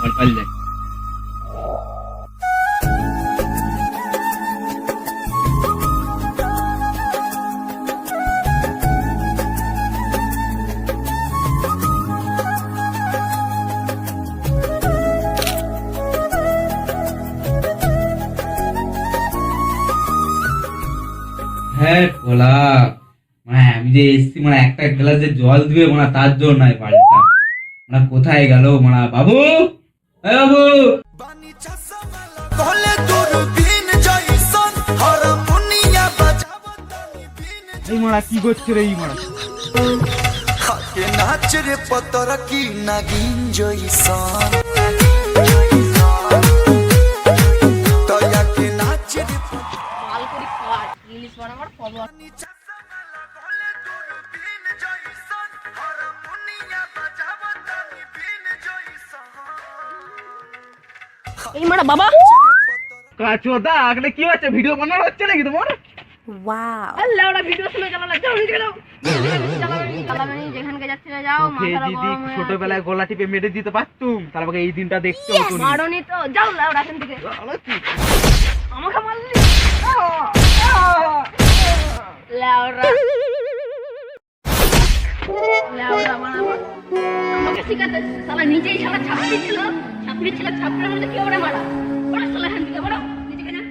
ঘর পাল হ্যাঁ ভোলা মানে আমি যে এসছি মানে একটা গ্লাসে জল দিবে মানে তার জন্য নয় বাড়িটা। মানে কোথায় গেল মানে বাবু? এই মারা কি করছে রে এই মারা? পতর কি নাগিন জইসান তয়াকে নাচ রে মালপুরি খাওয়ার ইংলিশ বানাবার ফলো এই মারা বাবা। কাচোদা আগলে কি হচ্ছে? ভিডিও বানানো হচ্ছে নাকি তোমার? আল্লাহ ওরা ভিডিও শুনে চালালা যাও ছোটবেলায় গলা টিপে মেরে দিতে পারতুম। তারপরে এই দিনটা দেখতে হতো মারনি তো। যাও লাউড়া এখান থেকে। আমাকে মারলি? লাউড়া লাউড়া বানাবো আমাকে শিখাতে শালা নিজেই শালা ছাপড়ি ছিল। ছাপড়ি ছিল ছাপড়ির মধ্যে কি ওরা মারা? ওরা শালা এখান থেকে বড় নিজেকে না?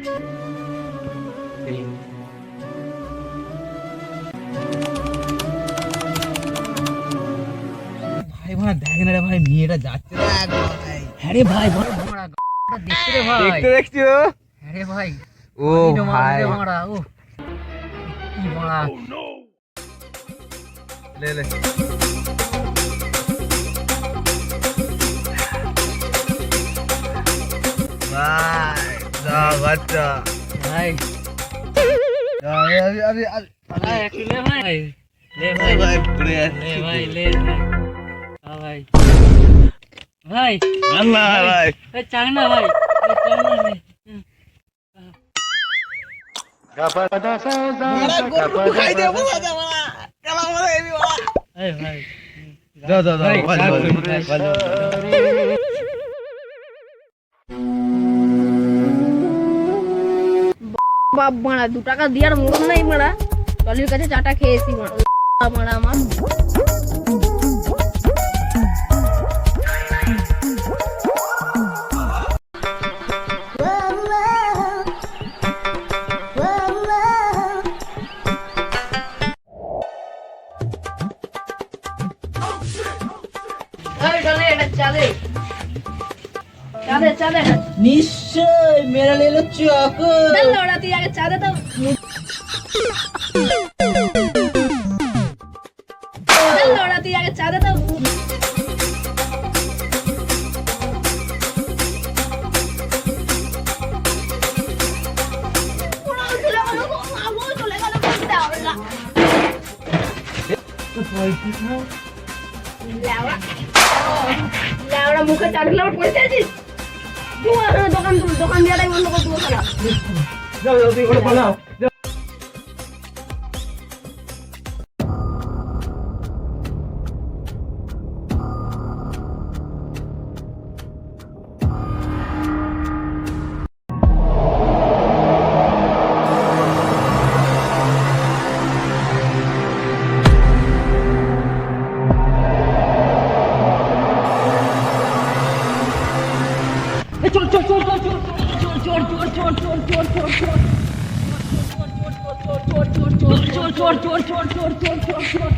ভাই ভাই দেখ না রে ভাই মেয়েটা যাচ্ছে। হ্যাঁ রে ভাই বড় মারা দেখতে রে ভাই। দেখতে দেখছি ও। হ্যাঁ রে ভাই। ও ভাই। রে ও। কি মারা। লে লে। ভাই না ভাই চাং না ভাই ভাই বাপ মারা, দু টাকা দিয়ার মন নাই মারা। টলির কাছে চাটা খেয়েছি মারা। মারা আমার। চাঁদে চাঁদে। নিশ্চয় মেরা লে লো চকো ওরা তুই আগে চাঁদে তো ওরা তুই আগে চাঁদে তো লেওড়া। মুখে আমার পয়সা আছিস দোকান দোকান দেওয়াটাই বন্ধ করে দেবো খারাপ যাও চল চল চল চল চল চল চল চল চল চল চল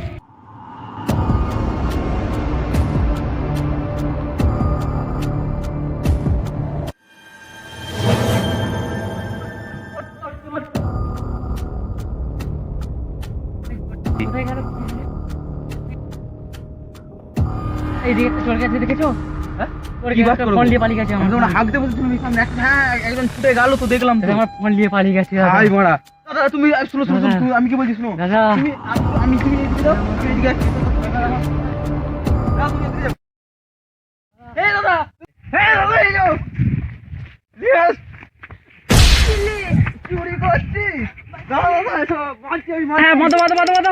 এইদিকে একটা চলে গেছে দেখেছ ফোন নিয়ে পালিয়ে গেছে আমার। হাঁকতে বলছি তুমি হ্যাঁ একজন ছুটে গেল তো দেখলাম আমার ফোন নিয়ে পালিয়ে গেছে দাদা। মারা। দাদা তুমি শুনো শুনো আমি কি বলছি শুনো। দাদা। তুমি আমি- তুমি। এই দাদা এই দাদা এই যাও। রিয়াজ চুরি করছি দাদা দাদা এসো মারছি আমি মারছি। হ্যাঁ মতো মতো মতো মতো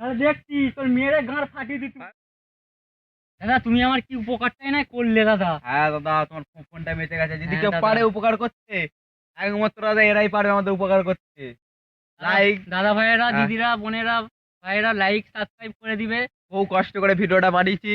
তাহলে দেখছি তোর মেয়েরে গাঁড় ফাটিয়ে দিত। দাদা তুমি আমার কি উপকারটাই না করলে দাদা? হ্যাঁ দাদা তোমার ফোনটা বেঁচে গেছে। যদি হ্যাঁ, কেউ পারে উপকার করতে একমাত্র দাদা এরাই পারবে আমাদের উপকার করতে। লাইক দাদা ভাইয়েরা হ্যাঁ। দিদিরা বোনেরা ভাইয়েরা লাইক সাবস্ক্রাইব করে দিবে। বহু কষ্ট করে ভিডিওটা বানিয়েছি।